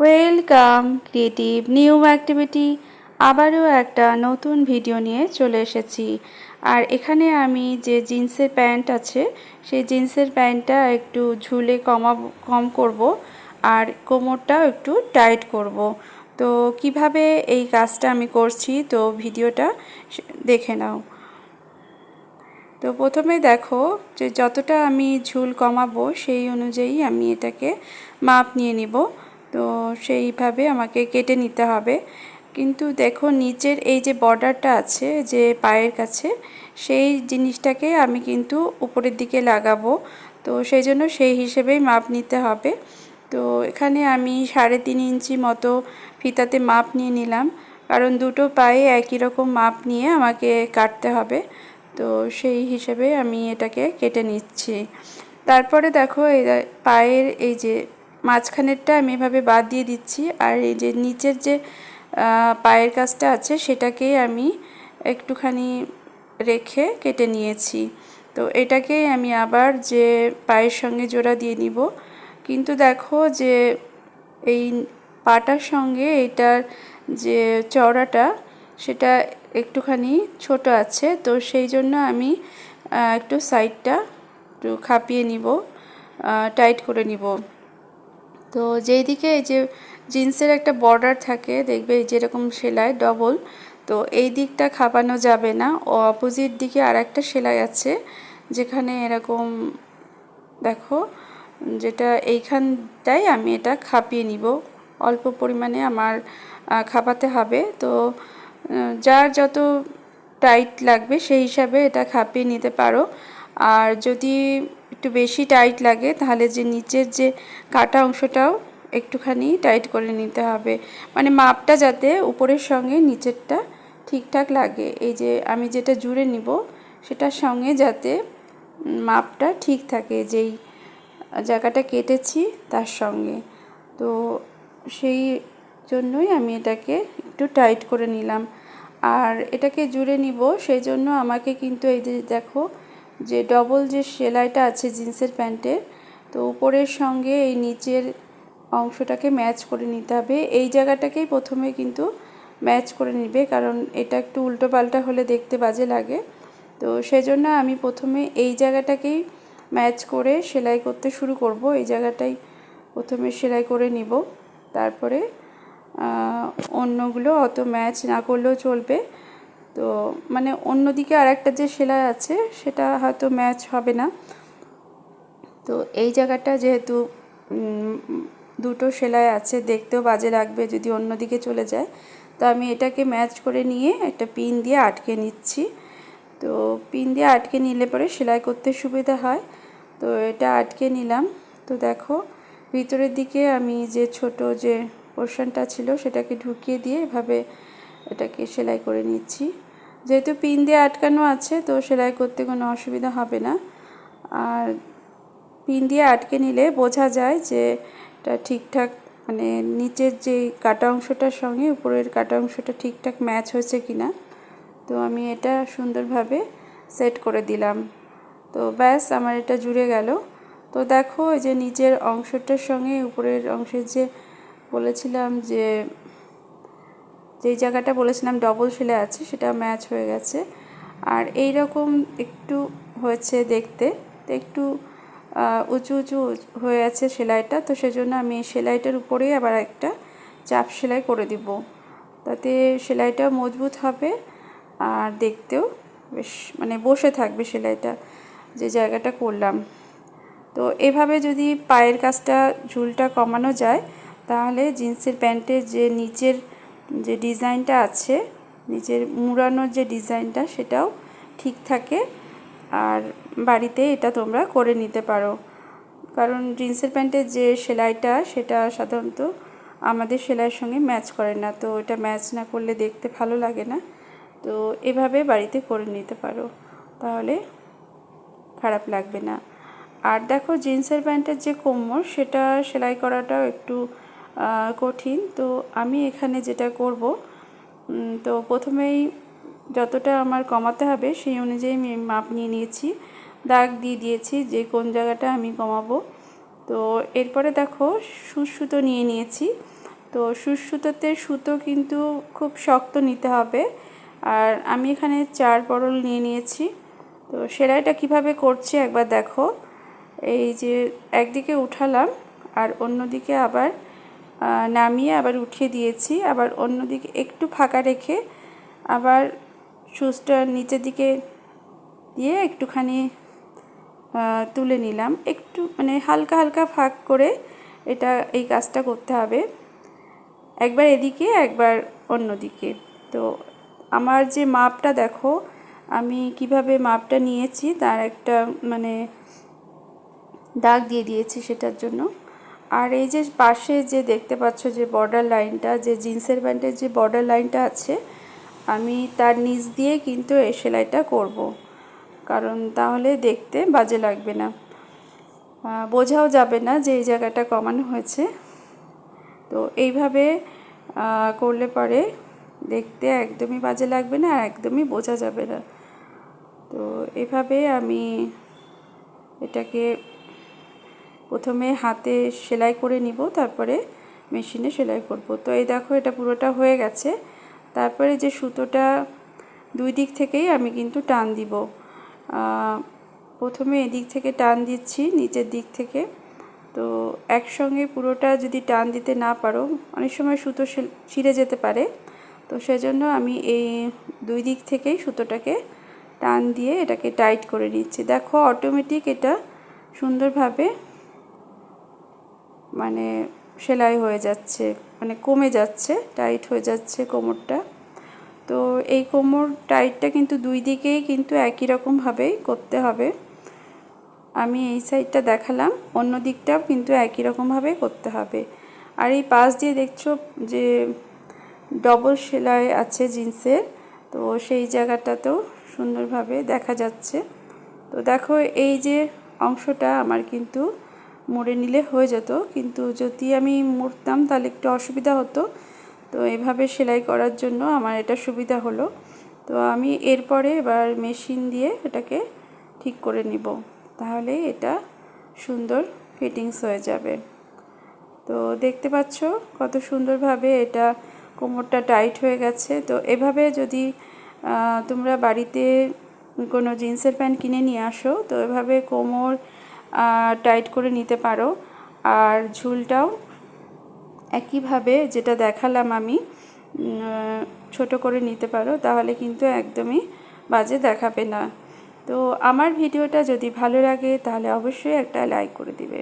Welcome creative new activity আবারও একটা নতুন ভিডিও নিয়ে চলে এসেছি। আর এখানে আমি যে জিন্সের প্যান্ট আছে, সেই জিন্সের প্যান্টটা একটু ঝুলে কমা কম করব আর কোমরটাও একটু টাইট করব। তো কীভাবে এই কাজটা আমি করছি, তো ভিডিওটা দেখে নাও। তো প্রথমে দেখো যে যতটা আমি ঝুল কমাবো, সেই অনুযায়ী আমি এটাকে মাপ নিয়ে নিব। তো সেইভাবে আমাকে কেটে নিতে হবে। কিন্তু দেখো নিচের এই যে বর্ডারটা আছে যে পায়ের কাছে, সেই জিনিসটাকে আমি কিন্তু উপরের দিকে লাগাবো। তো সেই জন্য সেই হিসেবেই মাপ নিতে হবে। তো এখানে আমি সাড়ে তিন ইঞ্চি মতো ফিতাতে মাপ নিয়ে নিলাম। কারণ দুটো পায়ে একই রকম মাপ নিয়ে আমাকে কাটতে হবে। তো সেই হিসেবে আমি এটাকে কেটে নিচ্ছি। তারপরে দেখো এই পায়ের এই যে মাঝখানেরটা আমি এভাবে বাদ দিয়ে দিচ্ছি। আর এই যে নিচের যে পায়ের কাজটা আছে সেটাকেই আমি একটুখানি রেখে কেটে নিয়েছি। তো এটাকেই আমি আবার যে পায়ের সঙ্গে জোড়া দিয়ে নিব। কিন্তু দেখো যে এই পাটার সঙ্গে এটার যে চওড়াটা সেটা একটুখানি ছোট আছে। তো সেই জন্য আমি একটু সাইডটা একটু খাপিয়ে নিব টাইট করে নিব। তো যেই দিকে এই যে জিন্সের একটা বর্ডার থাকে, দেখবে এই যেরকম সেলাই ডবল তো এই দিকটা খাপানো যাবে না। ও অপোজিট দিকে আর একটা সেলাই আছে, যেখানে এরকম, দেখো, যেটা এইখানটাই আমি এটা খাপিয়ে নিব। অল্প পরিমাণে আমার খাপাতে হবে। তো যার যত টাইট লাগবে সেই হিসাবে এটা খাপিয়ে নিতে পারো। আর যদি একটু বেশি টাইট লাগে, তাহলে যে নিচের যে কাটা অংশটাও একটুখানি টাইট করে নিতে হবে। মানে মাপটা যাতে উপরের সঙ্গে নিচেরটা ঠিকঠাক লাগে। এই যে আমি যেটা জুড়ে নিব, সেটার সঙ্গে যাতে মাপটা ঠিক থাকে, যেই জায়গাটা কেটেছি তার সঙ্গে। তো সেই জন্যই আমি এটাকে একটু টাইট করে নিলাম। আর এটাকে জুড়ে নিব, সেই জন্য আমাকে কিন্তু এই যে দেখো যে ডবল যে সেলাইটা আছে জিন্সের প্যান্টের, তো উপরের সঙ্গে এই নিচের অংশটাকে ম্যাচ করে নিতে হবে। এই জায়গাটাকেই প্রথমে কিন্তু ম্যাচ করে নিবে, কারণ এটা একটু উল্টো পাল্টা হলে দেখতে বাজে লাগে। তো সেজন্য আমি প্রথমে এই জায়গাটাকেই ম্যাচ করে সেলাই করতে শুরু করব। এই জায়গাটাই প্রথমে সেলাই করে নিব। তারপরে অন্যগুলো অত ম্যাচ না করলেও চলবে। তো মানে অন্যদিকে আর একটা যে সেলাই আছে, সেটা হয়তো ম্যাচ হবে না। তো এই জায়গাটা যেহেতু দুটো সেলাই আছে, দেখতেও বাজে লাগবে যদি অন্যদিকে চলে যায়। তো আমি এটাকে ম্যাচ করে নিয়ে একটা পিন দিয়ে আটকে নিচ্ছি। তো পিন দিয়ে আটকে নিলে পরে সেলাই করতে সুবিধা হয়। তো এটা আটকে নিলাম। তো দেখো, ভিতরের দিকে আমি যে ছোট যে পোর্শনটা ছিল, সেটাকে ঢুকিয়ে দিয়ে এভাবে এটাকে সেলাই করে নিচ্ছি। যেহেতু পিন দিয়ে আটকানো আছে, তো সেলাই করতে কোনো অসুবিধা হবে না। আর পিন দিয়ে আটকে নিলে বোঝা যায় যে এটা ঠিকঠাক মানে নিচের যে কাটা অংশটার সঙ্গে উপরের কাটা অংশটা ঠিকঠাক ম্যাচ হয়েছে কি না তো আমি এটা সুন্দরভাবে সেট করে দিলাম। তো ব্যাস, আমার এটা জুড়ে গেল। তো দেখো যে নিচের অংশটার সঙ্গে উপরের অংশের যে বলেছিলাম যে যেই জায়গাটা বলেছিলাম ডবল সেলাই আছে, সেটা ম্যাচ হয়ে গেছে। আর এই রকম একটু হয়েছে দেখতে। তো একটু উঁচু উঁচু হয়ে আছে সেলাইটা, তো সেজন্য আমি সেলাইটার উপরেই আবার একটা চাপ সেলাই করে দিব। তাতে সেলাইটা মজবুত হবে আর দেখতেও বেশ মানে বসে থাকবে সেলাইটা, যে জায়গাটা করলাম। তো এভাবে যদি পায়ের কাজটা ঝুলটা কমানো যায়, তাহলে জিন্সের প্যান্টের যে নিচের যে ডিজাইনটা আছে নিচের মুড়ানোর যে ডিজাইনটা সেটাও ঠিক থাকে। আর বাড়িতে এটা তোমরা করে নিতে পারো। কারণ জিন্সের প্যান্টের যে সেলাইটা, সেটা সাধারণত আমাদের সেলাইয়ের সঙ্গে ম্যাচ করে না। তো এটা ম্যাচ না করলে দেখতে ভালো লাগে না। তো এভাবে বাড়িতে করে নিতে পারো। তাহলে খারাপ লাগবে না। আর দেখো, জিন্সের প্যান্টের যে কোমর, সেটা সেলাই করাটাও একটু কঠিন। তো আমি এখানে যেটা করব তো প্রথমেই যতটা আমার কমাতে হবে সেই অনুযায়ী আমি মাপ নিয়ে নিয়েছি। দাগ দিয়ে দিয়েছি যে কোন জায়গাটা আমি কমাবো। তো এরপরে দেখো সুসুতো নিয়ে নিয়েছি। তো সুসুতোতে সুতো কিন্তু খুব শক্ত নিতে হবে। আর আমি এখানে চার বরল নিয়ে নিয়েছি। তো সেলাইটা কীভাবে করছি একবার দেখো। এই যে একদিকে উঠালাম আর অন্যদিকে আবার নামিয়ে আবার উঠিয়ে দিয়েছি। আবার অন্যদিকে একটু ফাঁকা রেখে আবার সুচটা নিচের দিকে দিয়ে একটুখানি তুলে নিলাম। একটু মানে হালকা হালকা ফাঁক করে এটা, এই কাজটা করতে হবে। একবার এদিকে, একবার অন্যদিকে। তো আমার যে মাপটা দেখো, আমি কীভাবে মাপটা নিয়েছি, তার একটা মানে দাগ দিয়ে দিয়েছি সেটার জন্য। আর এই যে পাশে যে দেখতে পাচ্ছ যে বর্ডার লাইনটা যে জিন্সের প্যান্টের যে বর্ডার লাইনটা আছে, আমি তার নিচ দিয়ে কিন্তু এই সেলাইটা করব। কারণ তাহলে দেখতে বাজে লাগবে না। বোঝাও যাবে না যে এই জায়গাটা কমানো হয়েছে। তো এইভাবে করলে পরে দেখতে একদমই বাজে লাগবে না আর একদমই বোঝা যাবে না। তো এভাবে আমি এটাকে প্রথমে হাতে সেলাই করে নিব, তারপরে মেশিনে সেলাই করব। তো এই দেখো, এটা পুরোটা হয়ে গেছে। তারপরে যে সুতোটা দুই দিক থেকেই আমি কিন্তু টান দিব। প্রথমে এদিক থেকে টান দিচ্ছি, নিচের দিক থেকে। তো একসঙ্গে পুরোটা যদি টান দিতে না পারো, অনেক সময় সুতো ছিঁড়ে যেতে পারে। তো সেজন্য আমি এই দুই দিক থেকেই সুতোটাকে টান দিয়ে এটাকে টাইট করে নিচ্ছি। দেখো, অটোমেটিক এটা সুন্দরভাবে মানে সেলাই হয়ে যাচ্ছে মানে কমে যাচ্ছে টাইট হয়ে যাচ্ছে কোমরটা। তো এই কোমর টাইটটা কিন্তু দুই দিকেই কিন্তু একই রকমভাবেই করতে হবে। আমি এই সাইডটা দেখালাম, অন্য দিকটাও কিন্তু একই রকমভাবে করতে হবে। আর এই পাশ দিয়ে দেখছ যে ডবল সেলাই আছে জিন্সের, তো সেই জায়গাটাতেও সুন্দরভাবে দেখা যাচ্ছে। তো দেখো এই যে অংশটা আমার কিন্তু মুড়ে নিলে হয়ে যেত। কিন্তু যদি আমি মুড়তাম তাহলে একটু অসুবিধা হতো। তো এভাবে সেলাই করার জন্য আমার এটা সুবিধা হলো। তো আমি এরপরে এবার মেশিন দিয়ে এটাকে ঠিক করে নিব। তাহলে এটা সুন্দর ফিটিংস হয়ে যাবে। তো দেখতে পাচ্ছ কত সুন্দরভাবে এটা কোমরটা টাইট হয়ে গেছে। তো এভাবে যদি তোমরা বাড়িতে কোনো জিন্সের প্যান্ট কিনে নিয়ে আসো, তো এভাবে কোমর টাইট করে নিতে পারো। আর ঝুলটাও একইভাবে যেটা দেখালাম আমি ছোট করে নিতে পারো, তাহলে কিন্তু একদমই বাজে দেখাবে না। তো আমার ভিডিওটা যদি ভালো লাগে, তাহলে অবশ্যই একটা লাইক করে দিবে।